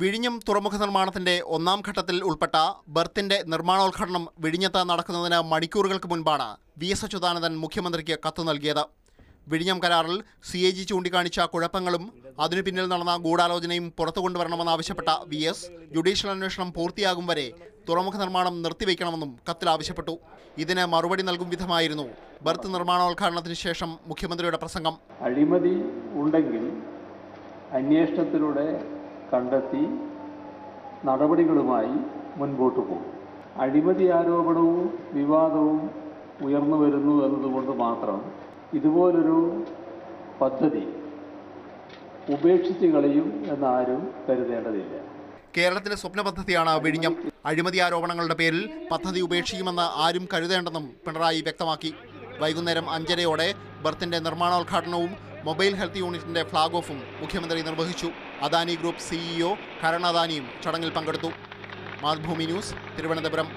വിഴിഞ്ഞം തുറമുഖ നിർമ്മാണത്തിന്റെ ഒന്നാം ഘട്ടത്തിൽ ഉൾപ്പെട്ട ബർത്തിന്റെ നിർമ്മാണോദ്ഘാടനം വിഴിഞ്ഞത്ത് നടക്കുന്നതിന് മണിക്കൂറുകൾക്ക് മുൻപാണ് വി എസ് അച്യുതാനന്ദൻ മുഖ്യമന്ത്രിക്ക് കത്ത് നൽകിയത്. വിഴിഞ്ഞം കരാറിൽ സി എ ജി ചൂണ്ടിക്കാണിച്ച കുഴപ്പങ്ങളും അതിനു പിന്നിൽ നടന്ന ഗൂഢാലോചനയും പുറത്തു കൊണ്ടുവരണമെന്നാവശ്യപ്പെട്ട വി എസ് ജുഡീഷ്യൽ അന്വേഷണം പൂർത്തിയാകും വരെ തുറമുഖ നിർമ്മാണം നിർത്തിവെക്കണമെന്നും കത്തിൽ ആവശ്യപ്പെട്ടു. ഇതിന് മറുപടി നൽകും വിധമായിരുന്നു ബർത്ത് നിർമ്മാണോദ്ഘാടനത്തിന് ശേഷം മുഖ്യമന്ത്രിയുടെ പ്രസംഗം. അഴിമതി ഉണ്ടെങ്കിൽ അന്വേഷണത്തിലൂടെ കണ്ടെത്തി നടപടികളുമായി മുൻപോട്ട് പോകും. അഴിമതി ആരോപണവും വിവാദവും ഉയർന്നു വരുന്നു എന്നതുകൊണ്ട് മാത്രം ഇതുപോലൊരു പദ്ധതി ഉപേക്ഷിച്ച് കളയും എന്നാരും കരുതേണ്ടതില്ല. കേരളത്തിലെ സ്വപ്ന പദ്ധതിയാണ് വിഴിഞ്ഞം. അഴിമതി ആരോപണങ്ങളുടെ പേരിൽ പദ്ധതി ഉപേക്ഷിക്കുമെന്ന് ആരും കരുതേണ്ടെന്നും പിണറായി വ്യക്തമാക്കി. വൈകുന്നേരം അഞ്ചരയോടെ ബർത്തിന്റെ നിർമ്മാണോദ്ഘാടനവും മൊബൈൽ ഹെൽത്ത് യൂണിറ്റിന്റെ ഫ്ളാഗ് ഓഫും മുഖ്യമന്ത്രി നിർവഹിച്ചു. അദാനി ഗ്രൂപ്പ് സിഇഒ കരൺ അദാനിയും ചടങ്ങിൽ പങ്കെടുത്തു. മാതൃഭൂമി ന്യൂസ് തിരുവനന്തപുരം.